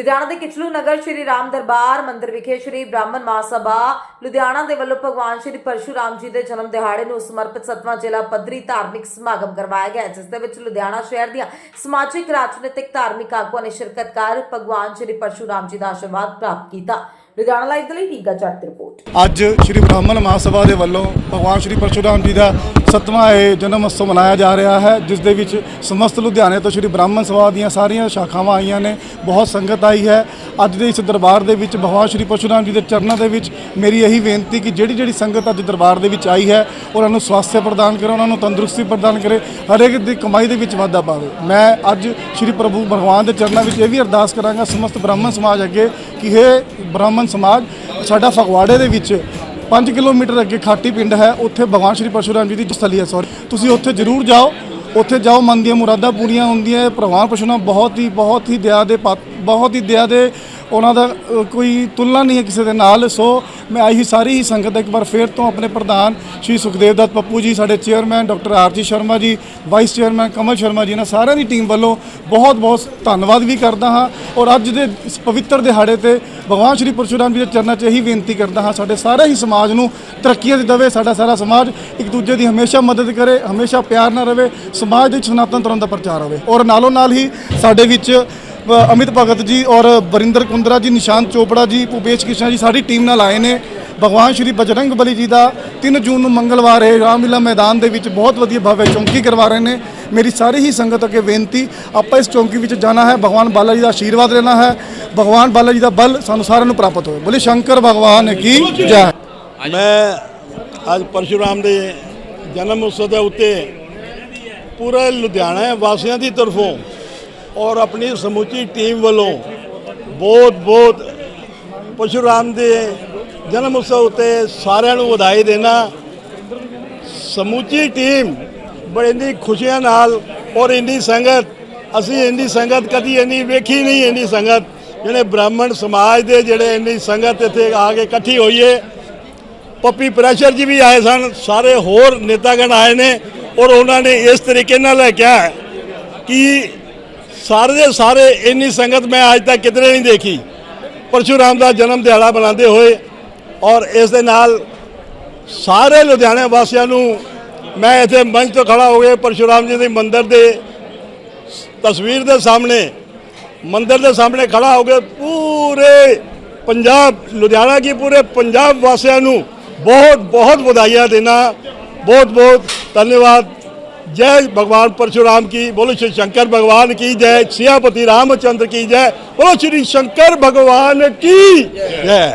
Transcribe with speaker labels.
Speaker 1: ਲੁਧਿਆਣਾ ਦੇ ਕਿਚਲੂ ਨਗਰ ਸ਼੍ਰੀ ਰਾਮ ਦਰਬਾਰ ਮੰਦਿਰ ਵਿਖੇ ਸ਼੍ਰੀ ਬ੍ਰਾਹਮਣ ਮਹਾਸਭਾ ਲੁਧਿਆਣਾ ਦੇ ਵੱਲੋਂ ਭਗਵਾਨ ਸ਼੍ਰੀ ਪਰਸ਼ੂਰਾਮ ਜੀ ਦੇ ਜਨਮ ਦਿਹਾੜੇ ਨੂੰ ਸਮਰਪਿਤ ਸਤਵਾਂ ਜ਼ਿਲ੍ਹਾ ਪੱਧਰੀ ਧਾਰਮਿਕ ਸਮਾਗਮ ਕਰਵਾਇਆ ਗਿਆ, ਜਿਸ ਦੇ ਵਿੱਚ ਲੁਧਿਆਣਾ ਸ਼ਹਿਰ ਦੀਆਂ ਸਮਾਜਿਕ, ਰਾਜਨੀਤਿਕ, ਧਾਰਮਿਕ ਆਗੂਆਂ ਨੇ ਸ਼ਿਰਕਤ ਕਰ ਭਗਵਾਨ ਸ਼੍ਰੀ ਪਰਸ਼ੂਰਾਮ ਜੀ ਦਾ ਆਸ਼ੀਰਵਾਦ ਪ੍ਰਾਪਤ ਕੀਤਾ। ਲੁਧਿਆਣਾ ਲਾਈਵ ਦੇ ਲਈ ਨੀਗਾ ਜੱਟ
Speaker 2: ਅੱਜ ਸ਼੍ਰੀ ਬ੍ਰਾਹਮਣ ਮਹਾਸਭਾ ਦੇ ਵੱਲੋਂ ਭਗਵਾਨ ਸ਼੍ਰੀ ਪਰਸ਼ੁਰਾਮ ਜੀ ਦਾ ਸਤਵਾਂ ਇਹ ਜਨਮ ਉਤਸਵ ਮਨਾਇਆ ਜਾ ਰਿਹਾ ਹੈ, ਜਿਸ ਦੇ ਵਿੱਚ ਸਮਸਤ ਲੁਧਿਆਣੇ ਤੋਂ ਸ਼੍ਰੀ ਬ੍ਰਾਹਮਣ ਸਭਾ ਦੀਆਂ ਸਾਰੀਆਂ ਸ਼ਾਖਾਵਾਂ ਆਈਆਂ ਨੇ, ਬਹੁਤ ਸੰਗਤ ਆਈ ਹੈ। ਅੱਜ ਦੇ ਇਸ ਦਰਬਾਰ ਦੇ ਵਿੱਚ ਭਗਵਾਨ ਸ਼੍ਰੀ ਪਰਸ਼ੁਰਾਮ ਜੀ ਦੇ ਚਰਨਾਂ ਦੇ ਵਿੱਚ ਮੇਰੀ ਇਹੀ ਬੇਨਤੀ ਕਿ ਜਿਹੜੀ ਜਿਹੜੀ ਸੰਗਤ ਅੱਜ ਦਰਬਾਰ ਦੇ ਵਿੱਚ ਆਈ ਹੈ, ਉਹਨਾਂ ਨੂੰ ਸਵਾਸਥ ਪ੍ਰਦਾਨ ਕਰੇ, ਉਹਨਾਂ ਨੂੰ ਤੰਦਰੁਸਤੀ ਪ੍ਰਦਾਨ ਕਰੇ, ਹਰੇਕ ਦੀ ਕਮਾਈ ਦੇ ਵਿੱਚ ਵਾਧਾ ਪਾਵੇ। ਮੈਂ ਅੱਜ ਸ਼੍ਰੀ ਪ੍ਰਭੂ ਭਗਵਾਨ ਦੇ ਚਰਨਾਂ ਵਿੱਚ ਇਹ ਵੀ ਅਰਦਾਸ ਕਰਾਂਗਾ ਸਮਸਤ ਬ੍ਰਾਹਮਣ ਸਮਾਜ ਅੱਗੇ ਕਿ ਇਹ ਬ੍ਰਾਹਮਣ ਸਮਾਜ ਸਾਡਾ ਫਗਵਾੜੇ ਦੇ ਵਿੱਚ 5 ਕਿਲੋਮੀਟਰ ਅੱਗੇ ਖਾਟੀ ਪਿੰਡ ਹੈ, ਉੱਥੇ ਭਗਵਾਨ ਸ਼੍ਰੀ ਪਰਸ਼ੁਰਾਮ ਜੀ ਦੀ ਸਥਲੀ ਹੈ ਸੌਰੀ ਤੁਸੀਂ ਉੱਥੇ ਜ਼ਰੂਰ ਜਾਓ, ਉੱਥੇ ਜਾਓ ਮਨ ਦੀਆਂ ਮੁਰਾਦਾਂ ਪੂਰੀਆਂ ਹੁੰਦੀਆਂ ਭਗਵਾਨ ਪਰਸ਼ੁਰਾਮ ਬਹੁਤ ਹੀ ਬਹੁਤ ਹੀ ਦਇਆ ਦੇ ਪਾਤ- ਬਹੁਤ ਹੀ ਦਇਆ ਦੇ ਉਹਨਾਂ ਦਾ ਕੋਈ ਤੁਲਨਾ ਨਹੀਂ ਹੈ ਕਿਸੇ ਦੇ ਨਾਲ। ਸੋ ਮੈਂ ਆਹੀ ਸਾਰੀ ਹੀ ਸੰਗਤ ਦਾ ਇੱਕ ਵਾਰ ਫੇਰ ਤੋਂ ਆਪਣੇ ਪ੍ਰਧਾਨ ਸ਼੍ਰੀ ਸੁਖਦੇਵ ਦੱਤ ਪੱਪੂ ਜੀ, ਸਾਡੇ chairman doctor ਆਰਜੀ Sharma ji, vice chairman Kamal Sharma ji, ਇਹਨਾਂ ਸਾਰਿਆਂ ਦੀ ਟੀਮ ਵੱਲੋਂ ਬਹੁਤ ਬਹੁਤ ਧੰਨਵਾਦ ਵੀ ਕਰਦਾ ਹਾਂ ਔਰ ਅੱਜ ਦੇ ਇਸ ਪਵਿੱਤਰ ਦਿਹਾੜੇ ਤੇ ਭਗਵਾਨ ਸ਼੍ਰੀ ਪਰਸ਼ੁਰਾਮ ਜੀ ਦੇ ਚਰਨਾਂ 'ਚ ਇਹੀ ਬੇਨਤੀ ਕਰਦਾ ਹਾਂ, ਸਾਡੇ ਸਾਰੇ ਹੀ ਸਮਾਜ ਨੂੰ ਤਰੱਕੀਆਂ ਦੀ ਦੇਵੇ, ਸਾਡਾ ਸਾਰਾ ਸਮਾਜ ਇੱਕ ਦੂਜੇ ਦੀ ਹਮੇਸ਼ਾ ਮਦਦ ਕਰੇ, ਹਮੇਸ਼ਾ ਪਿਆਰ ਨਾਲ ਰਵੇ, ਸਮਾਜ ਦੇ ਵਿੱਚ ਸਨਾਤਨ ਧਰਮ ਦਾ ਪ੍ਰਚਾਰ ਹੋਵੇ। ਔਰ ਨਾਲੋਂ ਨਾਲ ਹੀ ਸਾਡੇ ਵਿੱਚ ਅਮਿਤ ਭਗਤ ਜੀ ਔਰ ਵਰਿੰਦਰ ਕੁੰਦਰਾ ਜੀ, ਨਿਸ਼ਾਂਤ ਚੋਪੜਾ ਜੀ, ਭੂਪੇਸ਼ ਕ੍ਰਿਸ਼ਨਾ ਜੀ, ਸਾਡੀ ਟੀਮ ਨਾਲ ਆਏ ਨੇ। ਭਗਵਾਨ ਸ਼੍ਰੀ ਬਜਰੰਗ ਬਲੀ ਜੀ ਦਾ 3 ਜੂਨ ਨੂੰ ਮੰਗਲਵਾਰ ਹੈ ਰਾਮਲੀਲਾ ਮੈਦਾਨ ਦੇ ਵਿੱਚ ਬਹੁਤ ਵਧੀਆ ਭਵਯ ਚੌਂਕੀ ਕਰਵਾ ਰਹੇ ਨੇ। ਮੇਰੀ ਸਾਰੀ ਹੀ ਸੰਗਤ ਅੱਗੇ ਬੇਨਤੀ, ਆਪਾਂ ਇਸ ਚੌਂਕੀ ਵਿੱਚ ਜਾਣਾ ਹੈ, ਭਗਵਾਨ ਬਾਲਾ ਜੀ ਦਾ ਆਸ਼ੀਰਵਾਦ ਲੈਣਾ ਹੈ, ਭਗਵਾਨ ਬਾਲਾ ਜੀ ਦਾ ਬਲ ਸਾਨੂੰ ਸਾਰਿਆਂ ਨੂੰ ਪ੍ਰਾਪਤ ਹੋਵੇ। ਬੋਲੇ, ਸ਼ੰਕਰ ਭਗਵਾਨ ਕੀ ਜੈ।
Speaker 3: ਮੈਂ ਅੱਜ ਪਰਸ਼ੁਰਾਮ ਦੇ ਜਨਮ ਉਤਸਵ ਦੇ ਉੱਤੇ ਪੂਰੇ ਲੁਧਿਆਣਾ ਵਾਸੀਆਂ ਦੀ ਤਰਫੋਂ ਔਰ ਆਪਣੀ ਸਮੁੱਚੀ ਟੀਮ ਵੱਲੋਂ ਬਹੁਤ ਬਹੁਤ ਪਰਸ਼ੁਰਾਮ ਦੇ ਜਨਮ ਉਤਸਵ ਉੱਤੇ ਸਾਰਿਆਂ ਨੂੰ ਵਧਾਈ ਦੇਣਾ। ਸਮੁੱਚੀ ਟੀਮ ਬੜੀ ਇੰਨੀ ਖੁਸ਼ੀਆਂ ਨਾਲ ਔਰ ਇੰਨੀ ਸੰਗਤ, ਅਸੀਂ ਇੰਨੀ ਸੰਗਤ ਕਦੀ ਇੰਨੀ ਵੇਖੀ ਨਹੀਂ, ਇੰਨੀ ਸੰਗਤ। ਜਿਹੜੇ ਬ੍ਰਾਹਮਣ ਸਮਾਜ ਦੇ ਜਿਹੜੇ ਇੰਨੀ ਸੰਗਤ ਇੱਥੇ ਆ ਕੇ ਇਕੱਠੀ ਹੋਈ ਹੈ ਪੱਪੀ ਪ੍ਰੈਸ਼ਰ ਜੀ ਵੀ ਆਏ ਸਨ, ਸਾਰੇ ਹੋਰ ਨੇਤਾਗਣ ਆਏ ਨੇ ਔਰ ਉਹਨਾਂ ਨੇ ਇਸ ਤਰੀਕੇ ਨਾਲ ਇਹ ਕਿਹਾ ਕਿ ਸਾਰੇ ਦੇ ਸਾਰੇ ਇੰਨੀ ਸੰਗਤ ਮੈਂ ਅੱਜ ਤੱਕ ਕਿਧਰੇ ਨਹੀਂ ਦੇਖੀ। ਪਰਸ਼ੂਰਾਮ ਦਾ ਜਨਮ ਦਿਹਾੜਾ ਮਨਾਉਂਦੇ ਹੋਏ ਔਰ ਇਸ ਦੇ ਨਾਲ ਸਾਰੇ ਲੁਧਿਆਣੇ ਵਾਸੀਆਂ ਨੂੰ ਮੈਂ ਇੱਥੇ ਮੰਚ ਤੋਂ ਖੜਾ ਹੋ ਕੇ ਪਰਸ਼ੂਰਾਮ ਜੀ ਦੇ ਮੰਦਿਰ ਦੇ ਤਸਵੀਰ ਦੇ ਸਾਹਮਣੇ, ਮੰਦਿਰ ਦੇ ਸਾਹਮਣੇ ਖੜਾ ਹੋ ਕੇ ਪੂਰੇ ਪੰਜਾਬ, ਲੁਧਿਆਣਾ ਕੀ ਪੂਰੇ ਪੰਜਾਬ ਵਾਸੀਆਂ ਨੂੰ ਬਹੁਤ ਬਹੁਤ ਵਧਾਈਆਂ ਦੇਣਾ। ਬਹੁਤ ਬਹੁਤ ਧੰਨਵਾਦ। जय भगवान परशुराम की बोलो श्री शंकर भगवान की जय सियापति रामचंद्र की जय बोलो श्री शंकर भगवान की जय